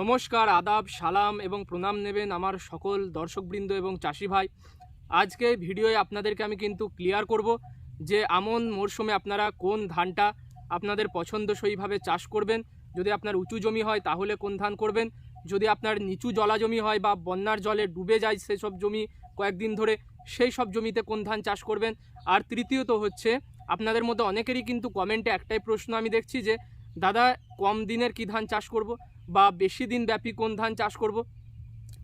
নমস্কার, আদাব, সালাম এবং প্রণাম নেবেন আমার সকল দর্শকবৃন্দ এবং চাষি ভাই। আজকে ভিডিওয়ে আপনাদেরকে আমি কিন্তু ক্লিয়ার করব যে আমন মরশুমে আপনারা কোন ধানটা আপনাদের পছন্দসইভাবে চাষ করবেন। যদি আপনার উঁচু জমি হয় তাহলে কোন ধান করবেন। যদি আপনার নিচু জলা জমি হয় বা বন্যার জলে ডুবে যায় সেসব জমি কয়েকদিন ধরে সেই সব জমিতে কোন ধান চাষ করবেন। আর তৃতীয়ত হচ্ছে, আপনাদের মধ্যে অনেকেরই কিন্তু কমেন্টে একটাই প্রশ্ন আমি দেখছি যে, দাদা, কম দিনের কি ধান চাষ করব? বা বেশি দিন ব্যাপী কোন ধান চাষ করব?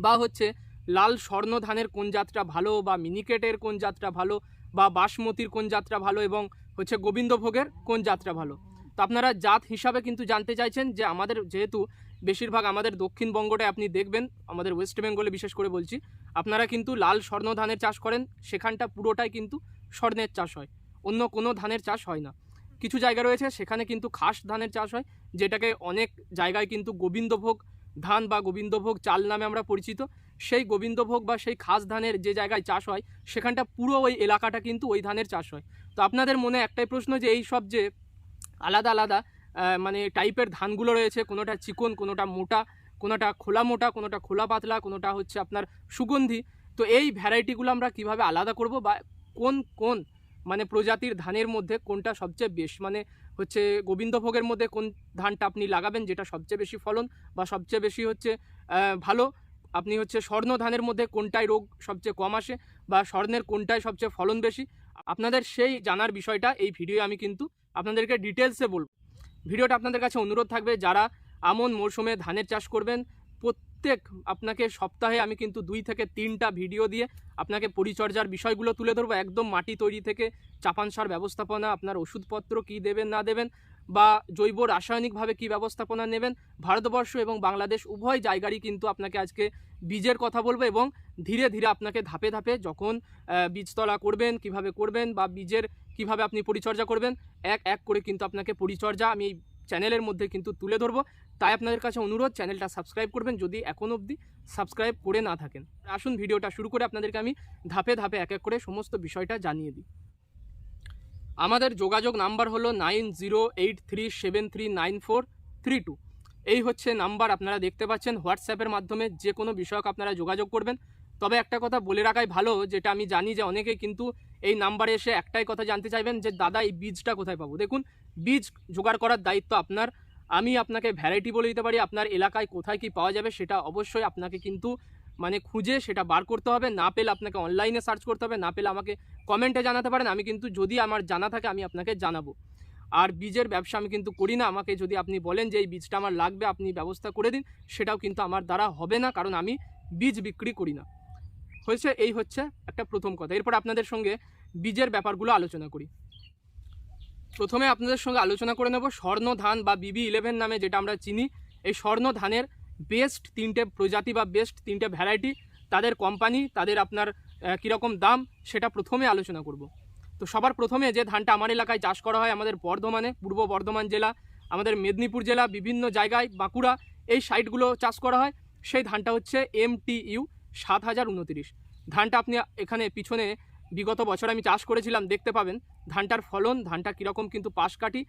বা হচ্ছে লাল স্বর্ণ ধানের কোন জাতটা ভালো বা মিনিকেটের কোন জাতটা ভালো বা বাসমতির কোন জাতটা ভালো এবং হচ্ছে গোবিন্দভোগের কোন জাতটা ভালো? তো আপনারা জাত হিসাবে কিন্তু জানতে চাইছেন যে আমাদের যেহেতু বেশিরভাগ আমাদের দক্ষিণবঙ্গটা আপনি দেখবেন, আমাদের ওয়েস্ট বেঙ্গলে বিশেষ করে বলছি, আপনারা কিন্তু লাল স্বর্ণ ধানের চাষ করেন, সেখানটা পুরোটাই কিন্তু স্বর্ণের চাষ হয়, অন্য কোনো ধানের চাষ হয় না। কিছু জায়গা রয়েছে, সেখানে কিন্তু খাস ধানের চাষ হয় যেটাকে অনেক জায়গায় কিন্তু গোবিন্দভোগ ধান বা গোবিন্দভোগ চাল নামে আমরা পরিচিত, সেই গোবিন্দভোগ বা সেই খাস ধানের যে জায়গায় চাষ হয়, সেখানটা পুরো ওই এলাকাটা কিন্তু ওই ধানের চাষ হয়। তো আপনাদের মনে একটাই প্রশ্ন যে এই সব যে আলাদা আলাদা মানে টাইপের ধানগুলো রয়েছে, কোনোটা চিকন, কোনোটা মোটা, কোনোটা খোলা মোটা, কোনোটা খোলা পাতলা, কোনোটা হচ্ছে আপনার সুগন্ধি, তো এই ভ্যারাইটিগুলো আমরা কীভাবে আলাদা করব বা কোন কোন মানে প্রজাতির ধানের মধ্যে কোনটা সবচেয়ে বেশ? মানে হচ্ছে গোবিন্দভোগের মধ্যে কোন ধানটা আপনি লাগাবেন যেটা সবচেয়ে বেশি ফলন বা সবচেয়ে বেশি হচ্ছে ভালো? আপনি হচ্ছে স্বর্ণ ধানের মধ্যে কোনটায় রোগ সবচেয়ে কম আসে বা স্বর্ণের কোনটায় সবচেয়ে ফলন বেশি? আপনাদের সেই জানার বিষয়টা এই ভিডিও আমি কিন্তু আপনাদেরকে ডিটেলসে বলব। ভিডিওটা আপনাদের কাছে অনুরোধ থাকবে যারা আমন মরশুমে ধানের চাষ করবেন প্রত্যেক আপনাকে সপ্তাহে আমি কিন্তু দুই থেকে তিনটা ভিডিও দিয়ে আপনাকে পরিচর্যার বিষয়গুলো তুলে ধরবো। একদম মাটি তৈরি থেকে চাপান সার ব্যবস্থাপনা, আপনার ওষুধপত্র কি দেবেন, না দেবেন বা জৈব রাসায়নিকভাবে কি ব্যবস্থাপনা নেবেন, ভারতবর্ষ এবং বাংলাদেশ উভয় জায়গারই কিন্তু আপনাকে আজকে বীজের কথা বলব এবং ধীরে ধীরে আপনাকে ধাপে ধাপে যখন বীজতলা করবেন, কীভাবে করবেন বা বীজের কীভাবে আপনি পরিচর্যা করবেন, এক এক করে কিন্তু আপনাকে পরিচর্যা আমি এই চ্যানেলের মধ্যে কিন্তু তুলে ধরবো। তাই আপনাদের কাছে অনুরোধ, চ্যানেলটা সাবস্ক্রাইব করবেন যদি এখন অবধি সাবস্ক্রাইব করে না থাকেন। আসুন ভিডিওটা শুরু করে আপনাদেরকে আমি ধাপে ধাপে এক এক করে সমস্ত বিষয়টা জানিয়ে দিই। আমাদের যোগাযোগ নাম্বার হলো nine zero eight three seven three nine four three two. এই হচ্ছে নাম্বার, আপনারা দেখতে পাচ্ছেন হোয়াটসঅ্যাপের মাধ্যমে যে কোনো বিষয়ক আপনারা যোগাযোগ করবেন। তবে একটা কথা বলে রাখাই ভালো, যেটা আমি জানি যে অনেকে কিন্তু এই নাম্বারে এসে একটাই কথা জানতে চাইবেন যে, দাদা, এই বীজটা কোথায় পাবো? দেখুন, বীজ জোগাড় করার দায়িত্ব আপনার আমি আপনাকে ভ্যারাইটি বলে দিতে পারি, আপনার এলাকায় কোথায় কি পাওয়া যাবে সেটা অবশ্যই আপনাকে কিন্তু মানে খুঁজে সেটা বার করতে হবে। না পেলে আপনাকে অনলাইনে সার্চ করতে হবে, না পেলে আমাকে কমেন্টে জানাতে পারেন, আমি কিন্তু যদি আমার জানা থাকে আমি আপনাকে জানাব। আর বীজের ব্যবসা আমি কিন্তু করি না, আমাকে যদি আপনি বলেন যে এই বীজটা আমার লাগবে, আপনি ব্যবস্থা করে দিন, সেটাও কিন্তু আমার দ্বারা হবে না, কারণ আমি বীজ বিক্রি করি না। হয়েছে, এই হচ্ছে একটা প্রথম কথা। এরপর আপনাদের সঙ্গে বীজের ব্যাপারগুলো আলোচনা করি। প্রথমে আপনাদের সঙ্গে আলোচনা করে নেব স্বর্ণ ধান বা বিবি ইলেভেন নামে যেটা আমরা চিনি। এই স্বর্ণ ধানের বেস্ট তিনটে প্রজাতি বা বেস্ট তিনটে ভ্যারাইটি তাদের কোম্পানি তাদের আপনার কীরকম দাম, সেটা প্রথমে আলোচনা করব। তো সবার প্রথমে যে ধানটা আমার এলাকায় চাষ করা হয়, আমাদের বর্ধমানে, পূর্ব বর্ধমান জেলা, আমাদের মেদিনীপুর জেলা, বিভিন্ন জায়গায়, বাঁকুড়া, এই সাইটগুলো চাষ করা হয়। সেই ধানটা হচ্ছে এম টি ইউ সাত হাজার উনতিরিশ। ধানটা আপনি এখানে পিছনে বিগত বছর আমি চাষ করেছিলাম, দেখতে পাবেন। ধানটার ফলন, ধানটা কীরকম কিন্তু পাশ কাটি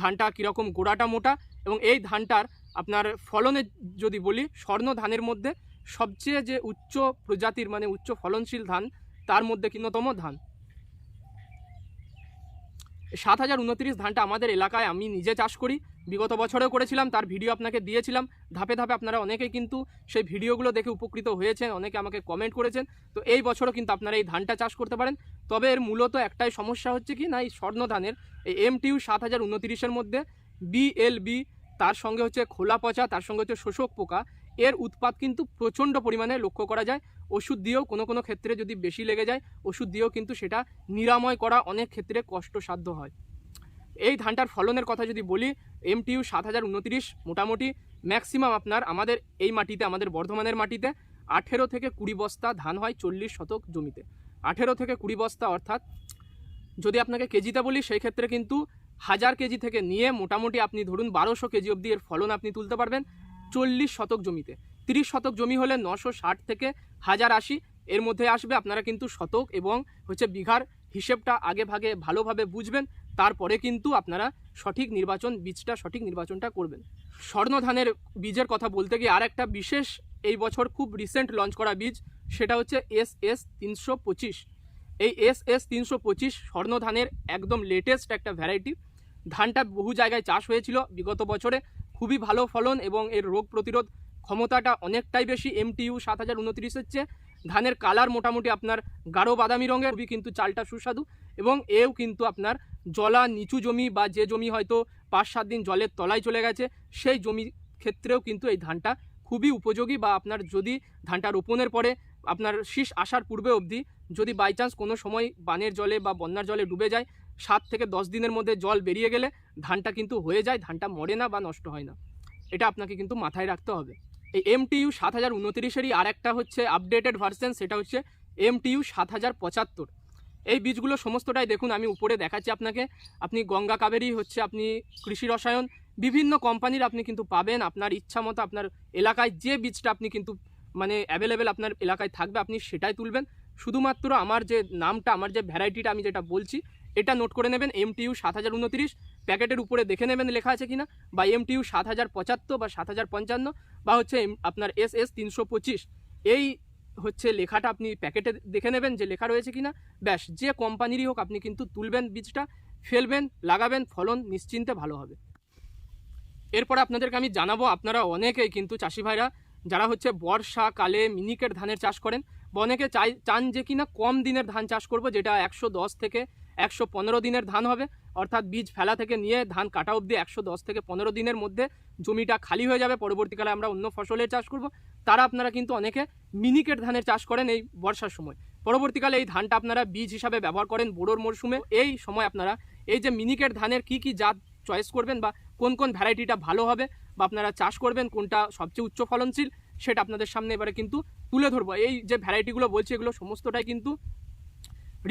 ধানটা কীরকম গোড়াটা মোটা, এবং এই ধানটার আপনার ফলনে যদি বলি, স্বর্ণ ধানের মধ্যে সবচেয়ে যে উচ্চ প্রজাতির মানে উচ্চ ফলনশীল ধান, তার মধ্যে অন্যতম ধান। সাত হাজার উনত্রিশ ধানটা আমাদের এলাকায় আমি নিজে চাষ করি বিগত বছরেও করেছিলাম, তার ভিডিও আপনাকে দিয়েছিলাম। ধাপে ধাপে আপনারা অনেকেই কিন্তু সেই ভিডিওগুলো দেখে উপকৃত হয়েছেন, অনেকে আমাকে কমেন্ট করেছেন। তো এই বছরও কিন্তু আপনারা এই ধানটা চাষ করতে পারেন। তবে এর মূলত একটাই সমস্যা হচ্ছে কি না, এই স্বর্ণ ধানের, এই এম টিউ সাত হাজার উনত্রিশের মধ্যে বিএলবি তার সঙ্গে হচ্ছে খোলা পচা, তার সঙ্গে হচ্ছে শোষক পোকা, এর উৎপাদ কিন্তু প্রচণ্ড পরিমাণে লক্ষ্য করা যায়। ওষুধ দিয়েও কোনো কোনো ক্ষেত্রে যদি বেশি লেগে যায়, ওষুধ দিয়েও কিন্তু সেটা নিরাময় করা অনেক ক্ষেত্রে কষ্টসাধ্য হয়। এই ধানটার ফলনের কথা যদি বলি এমটিইউ সাত হাজার উনত্রিশ মোটামুটি ম্যাক্সিমাম আপনার আমাদের এই মাটিতে, আমাদের বর্ধমানের মাটিতে আঠেরো থেকে কুড়ি বস্তা ধান হয় চল্লিশ শতক জমিতে। আঠেরো থেকে কুড়ি বস্তা অর্থাৎ যদি আপনাকে কেজিতে বলি, সেই ক্ষেত্রে কিন্তু হাজার কেজি থেকে নিয়ে মোটামুটি আপনি ধরুন বারোশো কেজি অবধি এর ফলন আপনি তুলতে পারবেন চল্লিশ শতক জমিতে। তিরিশ শতক জমি হলে নশো ষাট থেকে হাজার আশি এর মধ্যে আসবে, আপনারা কিন্তু শতক এবং হচ্ছে বিঘার হিসেবটা আগে ভাগে ভালোভাবে বুঝবেন, তারপরে কিন্তু আপনারা সঠিক নির্বাচন, বীজটা সঠিক নির্বাচনটা করবেন। স্বর্ণ ধানের বীজের কথা বলতে গিয়ে আর একটা বিশেষ এই বছর খুব রিসেন্ট লঞ্চ করা বীজ, সেটা হচ্ছে এস এস তিনশো পঁচিশ। এই এস এস তিনশো পঁচিশ স্বর্ণ ধানের একদম লেটেস্ট একটা ভ্যারাইটি ধানটা বহু জায়গায় চাষ হয়েছিল বিগত বছরে, খুবই ভালো ফলন এবং এর রোগ প্রতিরোধ ক্ষমতাটা অনেকটাই বেশি এমটিইউ সাত হাজার উনত্রিশের চেয়ে ধানের কালার মোটামুটি আপনার গাঢ় বাদামি রঙের। খুবই কিন্তু চালটা সুস্বাদু এবং এও কিন্তু আপনার জলা নিচু জমি বা যে জমি হয়তো পাঁচ সাত দিন জলের তলায় চলে গেছে, সেই জমি ক্ষেত্রেও কিন্তু এই ধানটা খুবই উপযোগী বা আপনার যদি ধানটা রোপণের পরে আপনার শীষ আসার পূর্বে অবধি যদি বাই চান্স কোনো সময় বানের জলে বা বন্যার জলে ডুবে যায়, সাত থেকে দশ দিনের মধ্যে জল বেরিয়ে গেলে ধানটা কিন্তু হয়ে যায়, ধানটা মরে না বা নষ্ট হয় না। এটা আপনাকে কিন্তু মাথায় রাখতে হবে। এই এমটিইউ সাত হাজার উনতিরিশেরই আর একটা হচ্ছে আপডেটেড ভার্সেন সেটা হচ্ছে এমটিইউ সাত হাজার পঁচাত্তর। এই বীজগুলো সমস্তটাই দেখুন, আমি উপরে দেখাচ্ছি আপনাকে। আপনি গঙ্গা কাবেরী হচ্ছে আপনি কৃষি রসায়ন, বিভিন্ন কোম্পানির আপনি কিন্তু পাবেন। আপনার ইচ্ছা মতো আপনার এলাকায় যে বীজটা আপনি কিন্তু মানে অ্যাভেলেবেল আপনার এলাকায় থাকবে, আপনি সেটাই তুলবেন। শুধুমাত্র আমার যে নামটা, আমার যে ভ্যারাইটিটা আমি যেটা বলছি, এটা নোট করে নেবেন। এমটিইউ সাত হাজার উনত্রিশ প্যাকেটের উপরে দেখে নেবেন লেখা আছে কিনা, বা এমটিইউ সাত হাজার পঁচাত্তর বা সাত হাজার পঞ্চান্ন, বা হচ্ছে আপনার এস এস তিনশো পঁচিশ। এই হচ্ছে লেখাটা আপনি প্যাকেটে দেখে নেবেন যে লেখা রয়েছে কিনা। ব্যাস, যে কোম্পানিরই হোক আপনি কিন্তু তুলবেন বীজটা, ফেলবেন, লাগাবেন, ফলন নিশ্চিন্তে ভালো হবে। এরপরে আপনাদেরকে আমি জানাব, আপনারা অনেকেই কিন্তু চাষি ভাইরা, যারা হচ্ছে বর্ষাকালে মিনিকেট ধানের চাষ করেন, বা অনেকে চাই, চান যে কিনা কম দিনের ধান চাষ করব, যেটা একশো দশ থেকে একশো পনেরো দিনের ধান হবে, অর্থাৎ বীজ ফেলা থেকে নিয়ে ধান কাটা অবধি একশো দশ থেকে পনেরো দিনের মধ্যে জমিটা খালি হয়ে যাবে। পরবর্তীকালে আমরা অন্য ফসলের চাষ করব। তারা আপনারা কিন্তু অনেকে মিনিকেট ধানের চাষ করেন এই বর্ষার সময়। পরবর্তীকালে এই ধানটা আপনারা বীজ হিসাবে ব্যবহার করেন বোরোর মরশুমে। এই সময় আপনারা এই যে মিনিকেট ধানের কি কি জাত চয়েস করবেন বা কোন কোন ভ্যারাইটিটা ভালো হবে বা আপনারা চাষ করবেন, কোনটা সবচেয়ে উচ্চ ফলনশীল, সেটা আপনাদের সামনে এবারে কিন্তু তুলে ধরবো। এই যে ভ্যারাইটিগুলো বলছি, এগুলো সমস্তটাই কিন্তু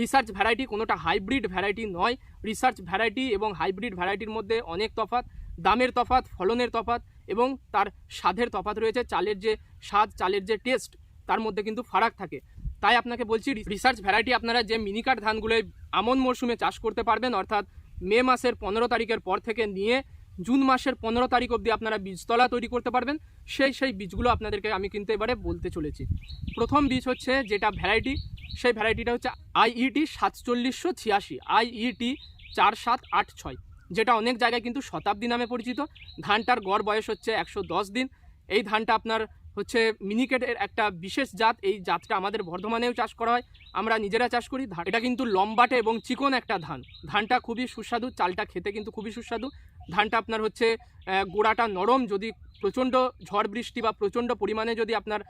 রিসার্চ ভ্যারাইটি কোনোটা হাইব্রিড ভ্যারাইটি নয়। রিসার্চ ভ্যারাইটি এবং হাইব্রিড ভ্যারাইটির মধ্যে অনেক তফাৎ। দামের তফাৎ, ফলনের তফাৎ এবং তার স্বাদের তফাত রয়েছে। চালের যে স্বাদ, চালের যে টেস্ট তার মধ্যে কিন্তু ফারাক থাকে। তাই আপনাকে বলছি রিসার্চ ভ্যারাইটি আপনারা যে মিনিকাট ধানগুলো আমন মরশুমে চাষ করতে পারবেন, অর্থাৎ মে মাসের পনেরো তারিখের পর থেকে নিয়ে জুন মাসের পনেরো তারিখ অবধি আপনারা বীজতলা তৈরি করতে পারবেন। সেই সেই বীজগুলো আপনাদেরকে আমি কিন্তু এবারে বলতে চলেছি। প্রথম বীজ হচ্ছে যেটা ভ্যারাইটি, সেই ভ্যারাইটিটা হচ্ছে আইইটি সাতচল্লিশশো ছিয়াশি আইইটি চার সাত আট ছয়, যেটা অনেক জায়গায় কিন্তু শতাব্দী নামে পরিচিত। ধানটার গড় বয়স হচ্ছে একশো দশ দিন। এই ধানটা আপনার হচ্ছে মিনিকেটের একটা বিশেষ জাত। এই জাতটা আমাদের বর্ধমানেও চাষ করা হয়। আমরা নিজেরা চাষ করি। এটা কিন্তু লম্বাটে এবং চিকন একটা ধান। ধানটা খুবই সুস্বাদু, চালটা খেতে কিন্তু খুবই সুস্বাদু। ধানটা আপনার হচ্ছে গোড়াটা নরম যদি প্রচণ্ড ঝড় বৃষ্টি বা প্রচণ্ড পরিমাণে যদি আপনার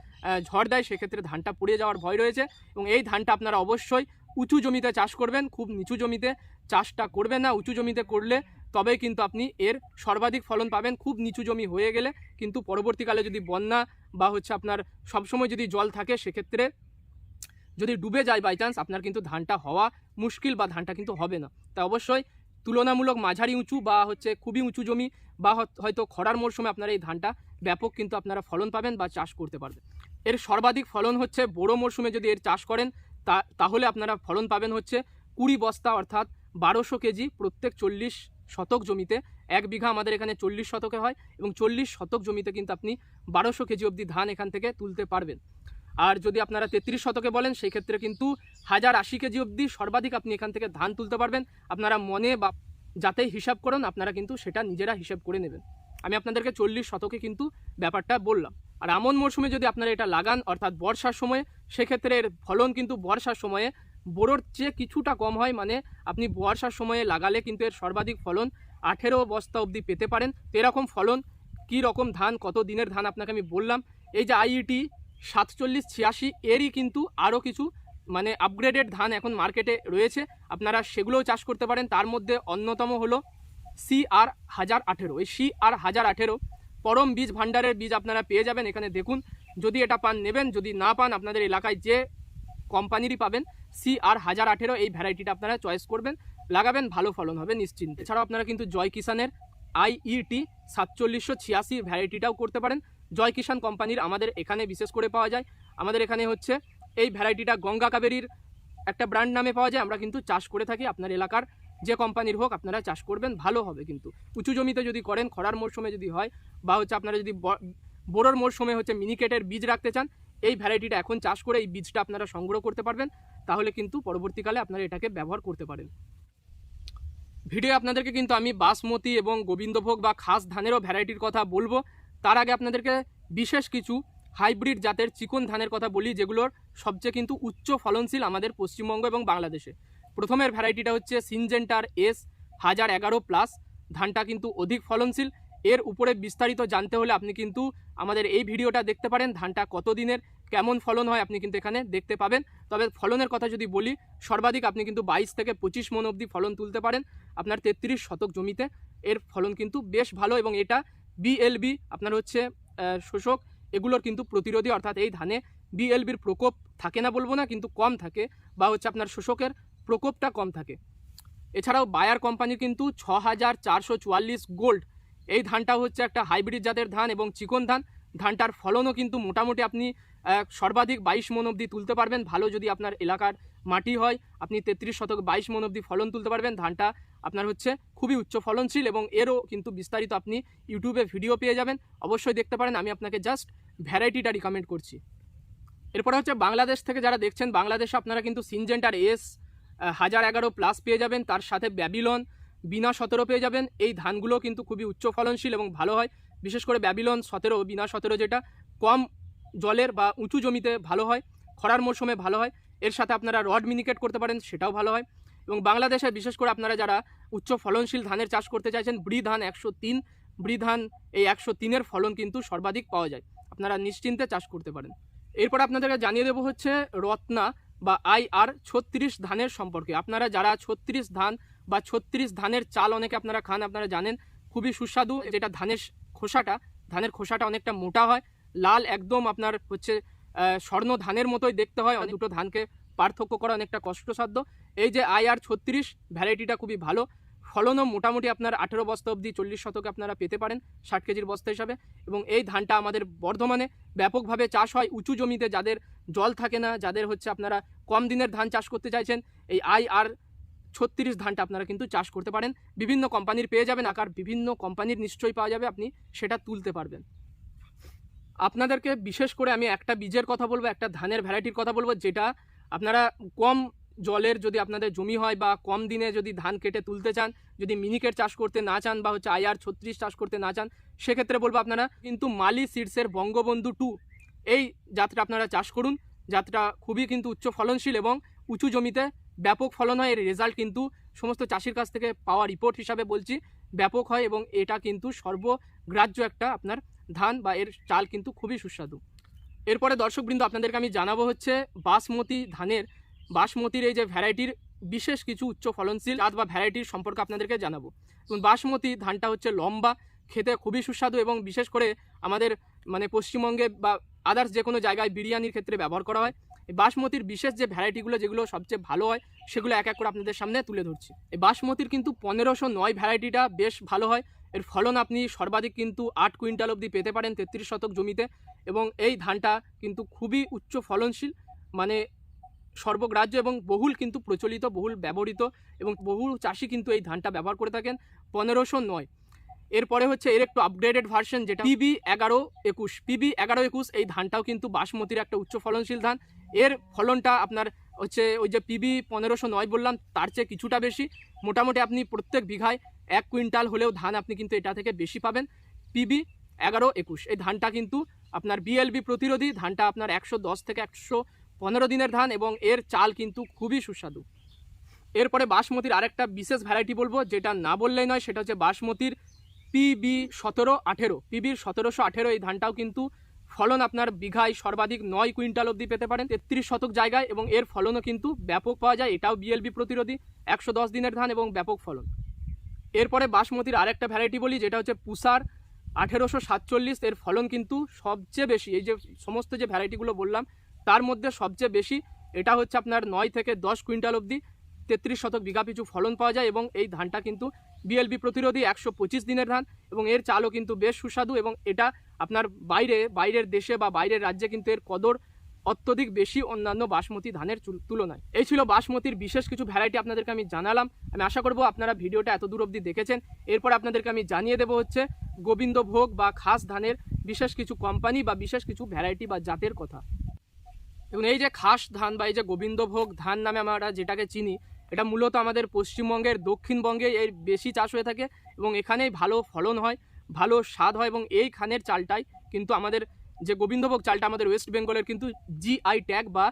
ঝড় দেয়, সেক্ষেত্রে ধানটা পুড়ে যাওয়ার ভয় রয়েছে এবং এই ধানটা আপনারা অবশ্যই উঁচু জমিতে চাষ করবেন, খুব নিচু জমিতে চাষটা করবেন না। উঁচু জমিতে করলে তবে কিন্তু আপনি এর সর্বাধিক ফলন পাবেন। খুব নিচু জমি হয়ে গেলে কিন্তু পরবর্তীকালে যদি বন্যা বা হচ্ছে আপনার সবসময় যদি জল থাকে, সেক্ষেত্রে যদি ডুবে যায় বাই চান্স আপনার কিন্তু ধানটা হওয়া মুশকিল বা ধানটা কিন্তু হবে না। তাই অবশ্যই তুলনামূলক মাঝারি উঁচু বা হচ্ছে খুবই উঁচু জমি বা হয়তো খরার মরশুমে আপনারা এই ধানটা ব্যাপক কিন্তু আপনারা ফলন পাবেন বা চাষ করতে পারবেন। এর সর্বাধিক ফলন হচ্ছে বড়ো মরশুমে যদি এর চাষ করেন, তা, তাহলে আপনারা ফলন পাবেন হচ্ছে কুড়ি বস্তা অর্থাৎ বারোশো কেজি প্রত্যেক চল্লিশ শতক জমিতে। এক বিঘা আমাদের এখানে চল্লিশ শতকে হয় এবং চল্লিশ শতক জমিতে কিন্তু আপনি বারোশো কেজি অবধি ধান এখান থেকে তুলতে পারবেন। আর যদি আপনারা তেত্রিশ শতকে বলেন, সেই ক্ষেত্রে কিন্তু হাজার আশি কেজি অবধি সর্বাধিক আপনি এখান থেকে ধান তুলতে পারবেন। আপনারা মনে বা যাতেই হিসাব করুন, আপনারা কিন্তু সেটা নিজেরা হিসাব করে নেবেন। আমি আপনাদেরকে চল্লিশ শতকে কিন্তু ব্যাপারটা বললাম। আর আমন মরশুমে যদি আপনারা এটা লাগান, অর্থাৎ বর্ষার সময়ে, সেক্ষেত্রে এর ফলন কিন্তু বর্ষার সময়ে, বোরোর চেয়ে কিছুটা কম হয়। মানে আপনি বর্ষার সময়ে লাগালে কিন্তু এর সর্বাধিক ফলন আঠেরো বস্তা অবধি পেতে পারেন। এরকম ফলন কী রকম ধান, কত দিনের ধান, আপনাকে আমি বললাম। এই যে আইইটি সাতচল্লিশ ছিয়াশি, এরই কিন্তু আরও কিছু মানে আপগ্রেডেড ধান এখন মার্কেটে রয়েছে। আপনারা সেগুলোও চাষ করতে পারেন। তার মধ্যে অন্যতম হলো সি আর হাজার আঠেরো। এই সি আর হাজার আঠেরো পরম বীজ ভাণ্ডারের বীজ আপনারা পেয়ে যাবেন এখানে। দেখুন, যদি এটা পান, নেবেন, যদি না পান, আপনাদের এলাকায় যে কোম্পানিরই পাবেন সি আর হাজার আঠেরো এই ভ্যারাইটিটা আপনারা চয়েস করবেন, লাগাবেন, ভালো ফলন হবে নিশ্চিন্ত। এছাড়াও আপনারা কিন্তু জয় কিষানের আইইটি সাতচল্লিশশো ছিয়াশি ভ্যারাইটিটাও করতে পারেন। জয় কিষান কোম্পানির আমাদের এখানে বিশেষ করে পাওয়া যায়। আমাদের এখানে হচ্ছে এই ভ্যারাইটিটা গঙ্গা কাবেরীর একটা ব্র্যান্ড নামে পাওয়া যায়। আমরা কিন্তু চাষ করে থাকি আপনার এলাকার যে কোম্পানির হোক, আপনারা চাষ করবেন, ভালো হবে কিন্তু। উঁচু জমিতে যদি করেন, খরার মরশুমে যদি হয়, বা হচ্ছে আপনারা যদি বোরোর মরশুমে হচ্ছে মিনিকেটের বীজ রাখতে চান, এই ভ্যারাইটিটা এখন চাষ করে এই বীজটা আপনারা সংগ্রহ করতে পারবেন। তাহলে কিন্তু পরবর্তীকালে আপনারা এটাকে ব্যবহার করতে পারেন। ভিডিও আপনাদেরকে কিন্তু আমি বাসমতি এবং গোবিন্দভোগ বা খাস ধানেরও ভ্যারাইটির কথা বলব। তার আগে আপনাদেরকে বিশেষ কিছু হাইব্রিড জাতের চিকন ধানের কথা বলি, যেগুলোর সবচেয়ে কিন্তু উচ্চ ফলনশীল আমাদের পশ্চিমবঙ্গ এবং বাংলাদেশে। প্রথমের ভ্যারাইটিটা হচ্ছে সিনজেন্টার এস হাজার এগারো প্লাস। ধানটা কিন্তু অধিক ফলনশীল। এর উপরে বিস্তারিত জানতে হলে আপনি কিন্তু আমাদের এই ভিডিওটা দেখতে পারেন, ধানটা কত দিনের কেমন ফলন হয় আপনি কিন্তু এখানে দেখতে পাবেন। তবে ফলনের কথা যদি বলি, সর্বাধিক আপনি কিন্তু বাইশ থেকে পঁচিশ মন অবধি ফলন তুলতে পারেন। আপনার তেত্রিশ শতক জমিতে। এর ফলন কিন্তু বেশ ভালো এবং এটা বিএলবি, আপনার হচ্ছে শোষক এগুলোর কিন্তু প্রতিরোধী অর্থাৎ এই ধানে বিএলবির প্রকোপ থাকে না বলব না, কিন্তু কম থাকে বা হচ্ছে আপনার শোষকের প্রকোপটা কম থাকে। এছাড়াও বায়ার কোম্পানি কিন্তু ছ হাজার চারশো চুয়াল্লিশ গোল্ড, এই ধানটা হচ্ছে একটা হাইব্রিড জাতের ধান এবং চিকন ধান। ধানটার ফলনও কিন্তু মোটামুটি আপনি সর্বাধিক বাইশ মন অবধি তুলতে পারবেন। ভালো যদি আপনার এলাকার মাটি হয়, আপনি তেত্রিশ শতক বাইশ মন অবধি ফলন তুলতে পারবেন। ধানটা আপনার হচ্ছে খুবই উচ্চ ফলনশীল এবং এরও কিন্তু বিস্তারিত আপনি ইউটিউবে ভিডিও পেয়ে যাবেন। অবশ্যই দেখতে পারেন, আমি আপনাকে জাস্ট ভ্যারাইটিটা রিকমেন্ড করছি। এরপরে হচ্ছে বাংলাদেশ থেকে যারা দেখছেন, বাংলাদেশে আপনারা কিন্তু সিনজেন্টার এস হাজার এগারো প্লাস পেয়ে যাবেন। তার সাথে ব্যাবিলন বিনা সতেরো পেয়ে যাবেন। এই ধানগুলো কিন্তু খুবই উচ্চ ফলনশীল এবং ভালো হয়। বিশেষ করে ব্যাবিলন সতেরো, বিনা সতেরো যেটা কম জলের বা উঁচু জমিতে ভালো হয়, খরার মরশুমে ভালো হয়। এর সাথে আপনারা রড মিনিকেট করতে পারেন, সেটাও ভালো হয়। এবং বাংলাদেশে বিশেষ করে আপনারা যারা উচ্চ ফলনশীল ধানের চাষ করতে চাইছেন ব্রি ধান একশো তিন ব্রি ধান এই একশো তিনের ফলন কিন্তু সর্বাধিক পাওয়া যায়। আপনারা নিশ্চিন্তে চাষ করতে পারেন। এরপর আপনাদেরকে জানিয়ে দেবো হচ্ছে রত্না বা আই আর ছত্রিশ ধানের সম্পর্কে। আপনারা যারা ছত্রিশ ধান বা ছত্রিশ ধানের চাল অনেকে আপনারা খান, আপনারা জানেন খুবই সুস্বাদু, যেটা ধানের খোসাটা ধানের খোসাটা অনেকটা মোটা হয়, লাল একদম আপনার হচ্ছে স্বর্ণ ধানের মতোই দেখতে হয়, দুটো ধানকে পার্থক্য করা অনেকটা কষ্টসাধ্য। এই যে আই আর ছত্রিশ, ভ্যারাইটিটা খুবই ভালো। ফলনও মোটামুটি আপনার আঠেরো বস্তা অবধি চল্লিশ শতকে আপনারা পেতে পারেন, ষাট কেজির বস্তা হিসাবে। এবং এই ধানটা আমাদের বর্ধমানে ব্যাপকভাবে চাষ হয়। উঁচু জমিতে যাদের জল থাকে না, যাদের হচ্ছে আপনারা কম দিনের ধান চাষ করতে চাইছেন, এই আই আর ছত্রিশ ধানটা আপনারা কিন্তু চাষ করতে পারেন। বিভিন্ন কোম্পানির পেয়ে যাবেন, আকার বিভিন্ন কোম্পানির নিশ্চয়ই পাওয়া যাবে, আপনি সেটা তুলতে পারবেন। আপনাদেরকে বিশেষ করে আমি একটা বীজের কথা বলব, একটা ধানের ভ্যারাইটির কথা বলব, যেটা আপনারা কম জলের যদি আপনাদের জমি হয় বা কম দিনে যদি ধান কেটে তুলতে চান, যদি মিনিকেট চাষ করতে না চান বা হচ্ছে আইআর ছত্রিশ চাষ করতে না চান, সেক্ষেত্রে বলব আপনারা কিন্তু মালি সিডসের বঙ্গবন্ধু টু এই জাতটা আপনারা চাষ করুন। জাতটা খুবই কিন্তু উচ্চ ফলনশীল এবং উঁচু জমিতে ব্যাপক ফলন হয়। এর রেজাল্ট কিন্তু সমস্ত চাষির কাছ থেকে পাওয়া রিপোর্ট হিসাবে বলছি, ব্যাপক হয় এবং এটা কিন্তু সর্বগ্রাহ্য একটা আপনার ধান বা এর চাল কিন্তু খুবই সুস্বাদু। এরপরে দর্শকবৃন্দ, আপনাদেরকে আমি জানাব হচ্ছে বাসমতি ধানের বাসমতির এই যে ভ্যারাইটির বিশেষ কিছু উচ্চ ফলনশীল জাত বা ভ্যারাইটির সম্পর্কে আপনাদেরকে জানাব। বাসমতি ধানটা হচ্ছে লম্বা, খেতে খুবই সুস্বাদু এবং বিশেষ করে আমাদের মানে পশ্চিমবঙ্গে বা আদার্স যে কোনো জায়গায় বিরিয়ানির ক্ষেত্রে ব্যবহার করা হয়। বাসমতির বিশেষ যে ভ্যারাইটিগুলো যেগুলো সবচেয়ে ভালো হয়, সেগুলো এক এক করে আপনাদের সামনে তুলে ধরছি। এই বাসমতির কিন্তু পনেরোশো নয় ভ্যারাইটিটা বেশ ভালো হয়। এর ফলন আপনি সর্বাধিক কিন্তু আট কুইন্টাল অবধি পেতে পারেন তেত্রিশ শতক জমিতে। এবং এই ধানটা কিন্তু খুবই উচ্চ ফলনশীল মানে সর্বগ্রাহ্য এবং বহুল কিন্তু প্রচলিত, বহুল ব্যবহৃত এবং বহু চাষি কিন্তু এই ধানটা ব্যবহার করে থাকেন পনেরোশো নয়। এরপরে হচ্ছে এর একটু আপগ্রেডেড ভার্সন যেটা পিবি এগারো একুশ। পিবি এগারো একুশ এই ধানটাও কিন্তু বাসমতির একটা উচ্চ ফলনশীল ধান। এর ফলনটা আপনার হচ্ছে ওই যে পিবি পনেরোশো নয় বললাম, তার চেয়ে কিছুটা বেশি। মোটামুটি আপনি প্রত্যেক বিঘায় এক কুইন্টাল হলেও ধান আপনি কিন্তু এটা থেকে বেশি পাবেন। পিবি এগারো একুশ। এই ধানটা কিন্তু আপনার বিএলবি প্রতিরোধী, ধানটা আপনার একশো দশ থেকে একশো পনেরো দিনের ধান এবং এর চাল কিন্তু খুবই সুস্বাদু। এরপরে বাসমতির আরেকটা বিশেষ ভ্যারাইটি বলব, যেটা না বললেই নয়, সেটা হচ্ছে বাসমতির পিবি সতেরো আঠেরো। পিবির সতেরোশো আঠেরো এই ধানটাও কিন্তু ফলন আপনার বিঘায় সর্বাধিক নয় কুইন্টাল অবধি পেতে পারেন, তেত্রিশ শতক জায়গায় এবং এর ফলনও কিন্তু ব্যাপক পাওয়া যায়, এটাও বিএলবি প্রতিরোধী, একশো দশ দিনের ধান এবং ব্যাপক ফলন। এরপরে বাসমতির আরেকটা ভ্যারাইটি বলি, যেটা হচ্ছে পুষার আঠেরোশো সাতচল্লিশ, এর ফলন কিন্তু সবচেয়ে বেশি। এই যে সমস্ত যে ভ্যারাইটিগুলো বললাম তার মধ্যে সবচেয়ে বেশি এটা হচ্ছে আপনার নয় থেকে দশ কুইন্টাল অবধি তেত্রিশ শতক বিঘা পিছু ফলন পাওয়া যায় এবং এই ধানটা কিন্তু বিএলবি প্রতিরোধী একশো পঁচিশ দিনের ধান এবং এর চালও কিন্তু বেশ সুস্বাদু এবং এটা আপনার বাইরে, বাইরের দেশে বা বাইরের রাজ্যে কিন্তু এর কদর অত্যধিক বেশি অন্যান্য বাসমতি ধানের তুলনায়। এই ছিল বাসমতির বিশেষ কিছু ভ্যারাইটি আপনাদেরকে আমি জানালাম। আমি আশা করব আপনারা ভিডিওটা এত দূর অবধি দেখেছেন। এরপর আপনাদেরকে আমি জানিয়ে দেবো হচ্ছে গোবিন্দভোগ বা খাস ধানের বিশেষ কিছু কোম্পানি বা বিশেষ কিছু ভ্যারাইটি বা জাতের কথা। এবং এই যে খাস ধান বা এই যে গোবিন্দভোগ ধান নামে আমরা যেটাকে চিনি, এটা মূলত আমাদের পশ্চিমবঙ্গের, দক্ষিণবঙ্গে এর বেশি চাষ হয়ে থাকে এবং এখানেই ভালো ফলন হয়, ভালো স্বাদ হয় এবং এই খানের চালটাই কিন্তু আমাদের যে গোবিন্দভোগ চালটা আমাদের ওয়েস্ট বেঙ্গলের কিন্তু জিআই ট্যাগ বা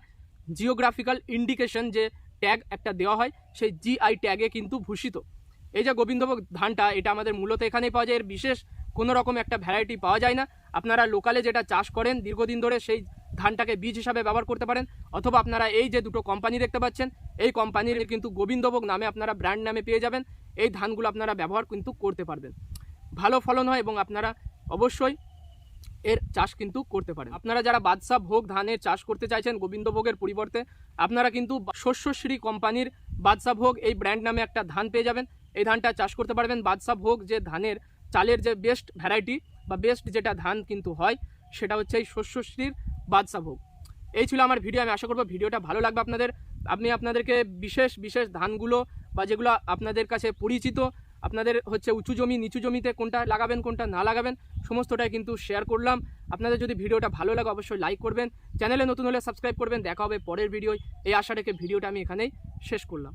জিওগ্রাফিক্যাল ইন্ডিকেশন যে ট্যাগ একটা দেওয়া হয়, সেই জিআই ট্যাগে কিন্তু ভূষিত। এই যে গোবিন্দভোগ ধানটা, এটা আমাদের মূলত এখানেই পাওয়া যায়। এর বিশেষ কোনো রকম একটা ভ্যারাইটি পাওয়া যায় না। আপনারা লোকালে যেটা চাষ করেন, দীর্ঘদিন ধরে সেই ধানটাকে বীজ হিসাবে ব্যবহার করতে পারেন, অথবা আপনারা এই যে দুটো কোম্পানি দেখতে পাচ্ছেন, এই কোম্পানির কিন্তু গোবিন্দভোগ নামে আপনারা ব্র্যান্ড নামে পেয়ে যাবেন, এই ধানগুলো আপনারা ব্যবহার কিন্তু করতে পারবেন। ভালো ফলন হয় এবং আপনারা অবশ্যই এর চাষ কিন্তু করতে পারেন। আপনারা যারা বাদশাহ ভোগ ধানের চাষ করতে চাইছেন গোবিন্দভোগের পরিবর্তে, আপনারা কিন্তু শস্যশ্রী কোম্পানির বাদশাহ ভোগ এই ব্র্যান্ড নামে একটা ধান পেয়ে যাবেন, এই ধানটা চাষ করতে পারবেন। বাদশাহ ভোগ যে ধানের চালের যে বেস্ট ভ্যারাইটি বা বেস্ট যেটা ধান কিন্তু হয়, সেটা হচ্ছে এই শস্যশ্রীর বাদশাহ ভোগ এই ছিল আমার ভিডিও, আমি আশা করব ভিডিওটা ভালো লাগবে আপনাদের। আপনি আপনাদেরকে বিশেষ বিশেষ ধানগুলো বা যেগুলো আপনাদের কাছে পরিচিত, আপনাদের হচ্ছে উঁচু জমি, নিচু জমিতে কোনটা লাগাবেন, কোনটা না লাগাবেন, সমস্তটাই কিন্তু শেয়ার করলাম। আপনাদের যদি ভিডিওটা ভালো লাগে, অবশ্যই লাইক করবেন। চ্যানেলে নতুন হলে সাবস্ক্রাইব করবেন। দেখা হবে পরের ভিডিও এই আশা রেখে ভিডিওটা আমি এখানেই শেষ করলাম।